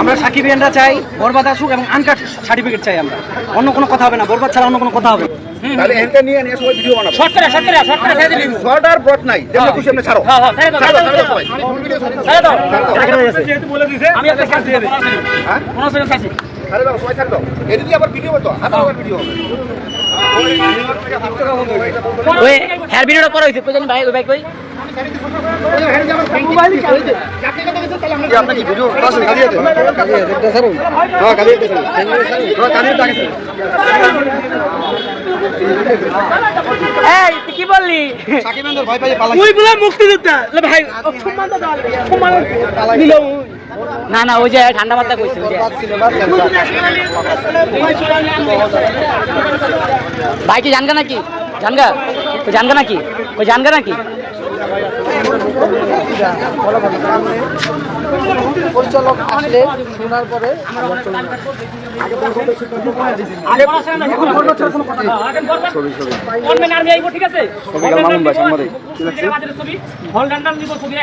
আমরা সাকিব ইয়ানরা চাই বরবাদ আসুক এবং আনকাট সার্টিফিকেট চাই আমরা। অন্য কোনো কথা হবে না বরবাদ ছাড়া অন্য কোনো কথা হবে না। তাহলে এনকে নিয়ে নিয়ে সবাই ভিডিও বানাবো। শর্ট করে শর্ট করে শর্ট করে ছেড়ে দিবি শর্ট আর ব্রড নাই যেমন খুশি আপনি ছাড়ো। হ্যাঁ হ্যাঁ ছেড়ে দাও ছেড়ে দাও। সবাই। ছেড়ে দাও। আমি একটা শ্বাস দিয়ে দিই হ্যাঁ? পনেরো সেকেন্ড শ্বাস ছাড়ে দাও, সবাই ছাড়ে দাও। এদিকে আবার ভিডিও হতো, হাতে আবার ভিডিও হবে। ওই হেয়ার ভিডিওটা করা হয়েছে। কই জানি ভাই ওই ভাই কই? কি বললি? মুক্তিযোদ্ধা। ভাই সম্মান সম্মান দিল না না ওই যে ঠান্ডা মাথা কইছে ভাই কি জানগা নাকি? জানগা? জানগা নাকি? ওই জানগা নাকি? যা বলো বলো সামনে পরিচালক আসলে শোনার পরে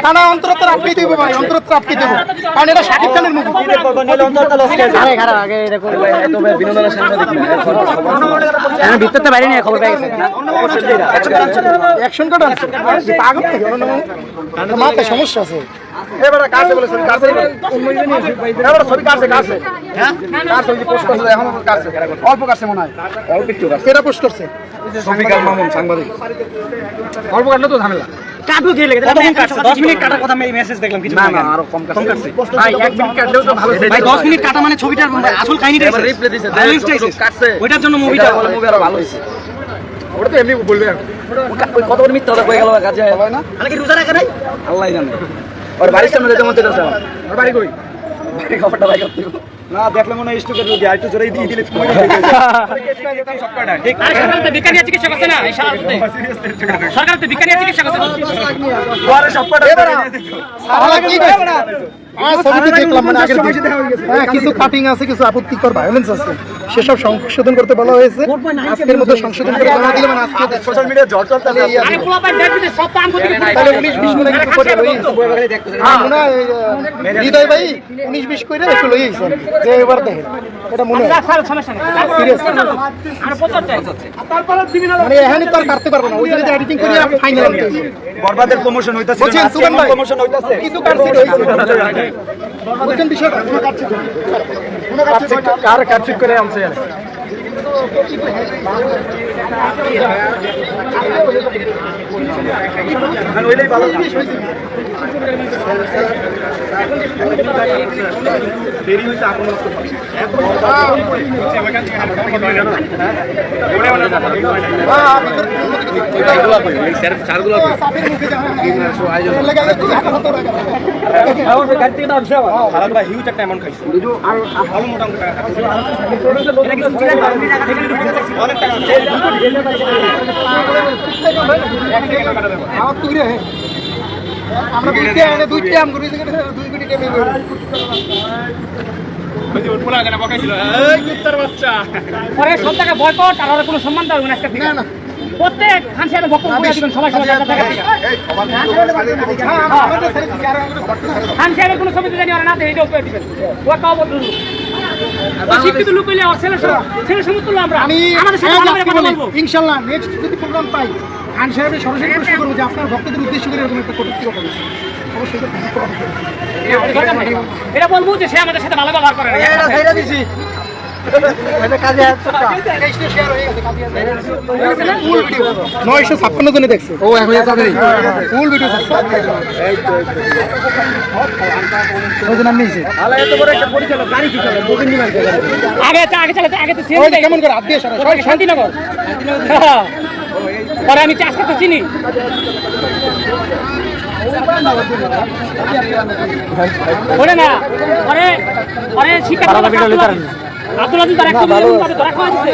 কারণ অন্তরত্ব আপনি দেবো ভাই অন্তরত্ব আপনি দেবো। কারণ এটা শাকিব খানের মুভি আরে খারাপ আগে এটা করবে আমি ভিতরতে বাইরে নিয়ে খবর পেয়ে গেছে। অ্যাকশন কাট আছে থেকে মাথায় সমস্যা আছে। এবারে কাটছে বলে ছবি কাটছে এবারে ছবি কাটছে, কাটছে। কাটছে, ওই যে post করছে, এখনও কাটছে। অল্প কাছে মনে হয়? অল্প একটু কাটছে। কেটা পোস্ট করছে? শফিকার মামুন, সাংবাদিক। অল্প কাটলে তো ঝামেলা। কাটু দিয়ে লেগে? কতক্ষণ কাটছে? দশ মিনিট কাটার কথা আমি মেসেজ দেখলাম কিছু না, না, আরও কম কাটছে। ভাই, এক মিনিট কাটলেও তো ভালো ভাই দশ মিনিট কাটা মানে ছবিটার আসল কাহিনীটা এবার দিছে, কাটছে। ওইটার জন্য মুভিটা বলে movie আরও ভালো হয়েছে। ওটা তো এমনি বলবে। কত বড় মিথ্যা কথা কয়ে গেল কাজে? হয় না? মানে কি রোজা রাখা নাই? আল্লাহ জানে। ওর বাড়ির সামনে যেতে মন চাইতেছে আমার। বাড়ি কই? বাড়ি খবরটা ভাই করতে না দেখলে মনে হয় স্টুকের রোগী জোরেই দিয়ে দিলে বিজ্ঞানী না সরকার তো বিজ্ঞানী চিকিৎসা করছে ছবিতে দেখলাম মানে আগের দিন। হ্যাঁ কিছু কাটিং আছে কিছু আপত্তিকর ভায়োলেন্স আছে। সেসব সংশোধন করতে বলা হয়েছে। আজকের মধ্যে সংশোধন করে জমা দিলে মানে আজকে সোশ্যাল মিডিয়া ঝড় চলতে আরে পোলা পাই দেখবি সব তো আমগো দিকে তাহলে উনিশ বিশ মিনিট একটু করে লই হ্যাঁ, মনে হৃদয় ভাই উনিশ বিশ করে একটু লই আইছেন যে এবার দেখেন এটা মনে হয়। স্যার সমস্যা নেই। Serious? আর প্রচার চাই। মানে এখানে তো আর কাটতে পারব না। ওই জায়গায় এডিটিং করে ফাইনাল। বরবাদের প্রমোশন হইতাছে না আজকে প্রমোশন হইতাছে। কিছু কাটছিল বলছেন বিষয়টা কোনো কাটছিল কোনো কাটছিল কার কাটছে করে আনছে হইলেই ভালো দেরি। খারাপ ভাই হিউজ একটা অ্যামাউন্ট আমার করি দুই কোটি। পরে সব টাকা বয়কট আর কোনো সম্মান দেবে না আজকে না না প্রত্যেক খান সাহেবের বক্তব্য বলে দিবেন সবাই সবাই জায়গা থেকে খান সাহেবের কোনো ছবি জানি ওরা না দেয় করে দিবেন ও কাও বলুন শিক্ষিত লোক হইলে ওর ছেলে সম- ছেলে সমতুল্য আমরা আমাদের সাথে ইনশাল্লাহ নেক্সট যদি প্রোগ্রাম পাই খান সাহেবের সরাসরি প্রশ্ন করব যে আপনার ভক্তদের উদ্দেশ্য করে এরকম একটা কটূক্তি কথা বলছে এটা বলব যে সে আমাদের সাথে ভালো ব্যবহার করে। নয়শো ছাপ্পান্ন জনে দেখছে। ও এখন ফুল ভিডিও আগে তো আগে চালাতে আগে তো ওই কেমন করে হাত দিয়ে সারা শান্তিনগর। হ্যাঁ। পরে আমি চাষ করতে চিনি। ওরে না পরে পরে শিক্ষা আব্দুল আজিজ তার একটা মিলিয়ন পাবে ধরা খাওয়া দিচ্ছে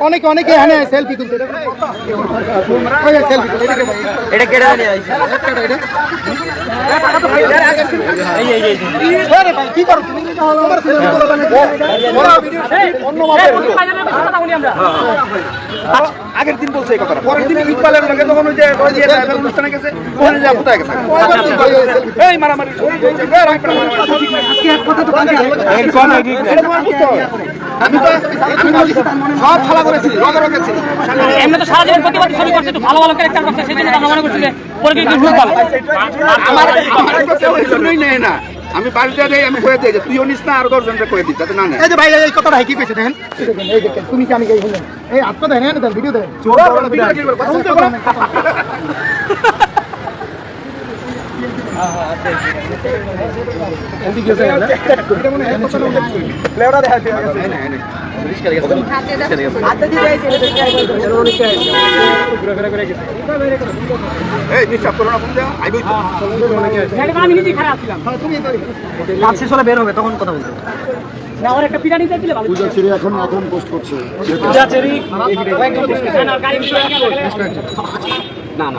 অনেকে অনেকে এখানে সেলফি তুলতে এটা কেটে কি করো অন্য আগের দিন বলছে এই কথাটা পরের দিন ঈদ পালের লাগে যখন ওই যে ওই যে অনুষ্ঠানে গেছে ওখানে যা কোথায় গেছে এই মারামারি আমি তো আমি সব খেলা করেছি রগে রগেছি এমনি তো সারা জীবন প্রতিবাদ শুরু করছে একটু ভালো ভালো ক্যারেক্টার করছে সেই জন্য আমরা মনে করছি যে পরে ভুল আমার নেয় না আমি বাড়িতে যাই আমি কয়ে দিই যে তুইও নিস না আর দশজনকে কয়ে দিই যাতে না নেয়। এই যে ভাই এই কথাটা কি কইছে দেখেন? এই দেখেন তুমি কি আমি গাই হলেন এই আত্মা দেন হ্যাঁ দেন ভিডিও দেন লেওড়া দেখা যায় এই নিশ্চয় করো ফোন দেওয়া আইবই তো আমি নিজেই খারাপ ছিলাম কাজ শেষ হলে বের হবে তখন কথা বলতে না ওর একটা পিটানি দিলে ভালো পূজা ছেড়ে এখন এখন পোস্ট করছে পূজা চেরি না। গাড়ি না না।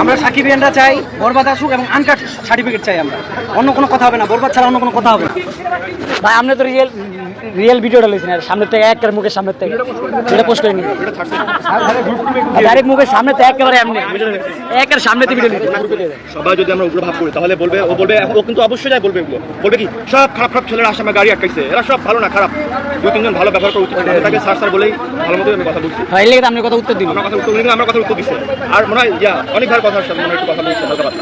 আমরা সাকিবিয়ানরা চাই, বরবাদ আসুক এবং আনকাট সার্টিফিকেট চাই আমরা। অন্য কোনো কথা হবে না, বরবাদ ছাড়া অন্য কোনো কথা হবে না। ভাই আপনি তো রিয়েল রিয়েল ভিডিওটা লইছেন আর সামনের থেকে একটা মুখের সামনের থেকে। সেটা পোস্ট করে নিন ডাইরেক্ট মুখের সামনে থেকে একেবারে এমনি। একের সামনে থেকে ভিডিও নিন সবাই যদি আমরা উগ্র ভাব করি তাহলে বলবে ও বলবে ও কিন্তু অবশ্যই যাই বলবে এগুলো। বলবে কি সব খারাপ খারাপ ছেলেরা আসে আমার গাড়ি আটকাইছে। এরা সব ভালো না খারাপ। দু তিনজন ভালো ব্যবহার করে উত্তর দেয়। তাকে স্যার স্যার বলেই ভালো মতো আমি কথা বলছি। ভাই লেগে তো আপনি কথা উত্তর দিন আমার কথা উত্তর দিলে আমার কথা উত্তর দিচ্ছে। আর মনে হয় ইয়া অনেক ভালো কথা মনে একটু কথা বলছে হালকা পাতলা।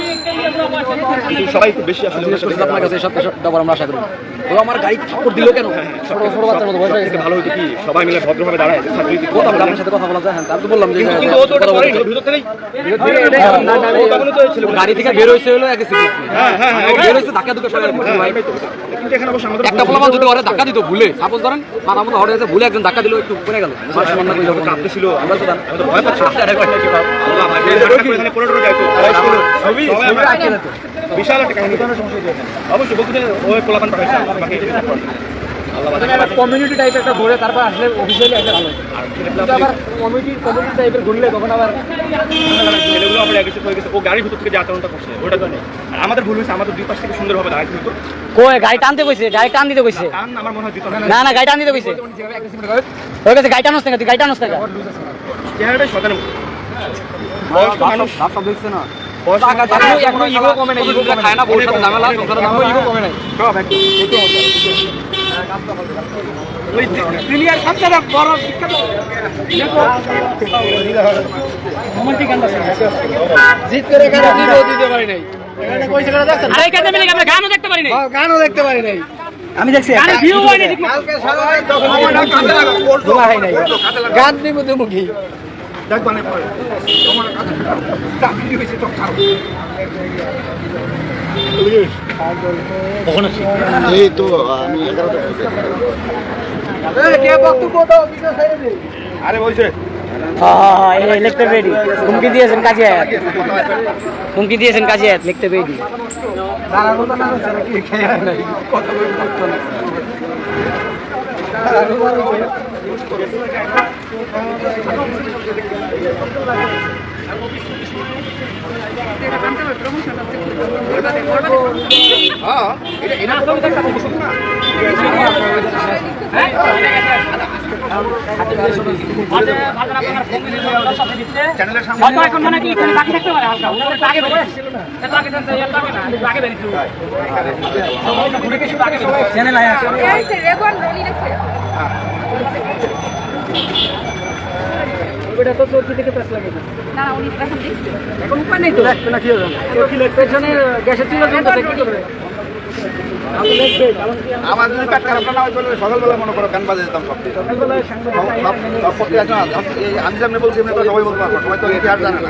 কিন্তু সবাই খুব বেশি আসলে আপনার কাছে সব সব আমরা আশা করি। ও আমার গাড়ি ঠাকুর দিল কেন? ছোট ছোট বাচ্চার মতো বয়স হয়ে গেছে। ভালো হতো কি সবাই মিলে ভদ্রভাবে দাঁড়ায় যে ছাত্রী দিতে আমার সাথে কথা বলা যায় হ্যাঁ আমি তো বললাম যে কিন্তু কিন্তু ও তো ওটা করেনি, ও ভিতর থেকেই ও তো ছিল গাড়ি থেকে বের হয়েছে হলো একে সিটি হ্যাঁ হ্যাঁ হ্যাঁ বের হয়েছে ধাক্কা দুটো সবাই হ্যাঁ, কিন্তু এখানে অবশ্য আমাদের একটা পোলাপান যদি ওরে ধাক্কা দিত ভুলে সাপোজ ধরেন মাথা মতো গেছে ভুলে একজন ধাক্কা দিল একটু উপরে গেল আমার সমান কই যখন কাঁপতে ছিল আমরা তো আমি তো ভয় পাচ্ছি আল্লাহ ভাই, ধাক্কা করে এখানে পনেরো জন যাইতো। সবই আমরা বিশাল একটা কাহিনী অবশ্যই বলতে ওই পোলাপান পাঠাইছে বাঁচাক। কমিউনিটি টাইপের একটা ঘুরে তারপর আসলে অফিসিয়ালি একটা ভালো। কিন্তু আবার কমিউনিটি কমিউনিটি টাইপের ঘুরলে তখন আবার ছেলেগুলো আমরা অ্যাগ্রেসিভ হয়ে গেছে। ও গাড়ির ভিতর থেকে যে আচরণটা করছে ওটা তো নেই। আর আমাদের ভুল হয়েছে আমাদের দুই পাশ থেকে সুন্দরভাবে দাঁড়াইতে হতো কই গাড়ি টানতে কইছে? গাড়ি টান দিতে কইছে? কারণ আমার মনে হয় দিত না না না গাড়ি টান দিতে কইছে। হয়ে গেছে। গাড়ি টানোস না তুই গাড়ি টানোস না। চেহারাটাই শতানে বয়স্ক মানুষ সব দেখছে না। ইগো কমে নাই ইগো খায় না বউর ঝামেলা সংসারে ঝামেলা ইগো কমে নাই। সব একদম। ওই ক্লিয়ার সবচেয়ে বড় শিক্ষা জিত করে কেন দিতে দিতে পারি নাই। আরে কেন মিলে আমরা গানও দেখতে পারি না গানও দেখতে পারি নাই। আমি দেখছি হয় নাই গান নিব মুখী দেখ মানে পরে। তোমার কাছে চাকরি হয়েছে তো খারাপ এই তো আমি এগারোটা আরে বলছে। হ্যাঁ হ্যাঁ এই লিখতে রেডি হুমকি দিয়েছেন কাজে হুমকি দিয়েছেন কাজে লিখতে রেডি হয়তো এখন মনে কি এখানে বাকি থাকতে পারে হালকা। ওনাদের আগে আগে বেরিয়েছিল। চ্যানেল আয়া রেগুয়ান রনি রেখে ওইটা তো চোরকি থেকে প্যাস লাগে না। না উনি এখন দেখছি। এখন উপায় নেই তো রাখবে না কি হবে? পেছনে গ্যাসের চুলা জ্বলতেছে কি করবে? আমার যদি পেট খারাপ না হয় সকালবেলা মনে করো গান বাজে যেতাম সব আমি যেমনি বলছি সবাই বলতে পারব সবাই তো ইতিহাস জানে না।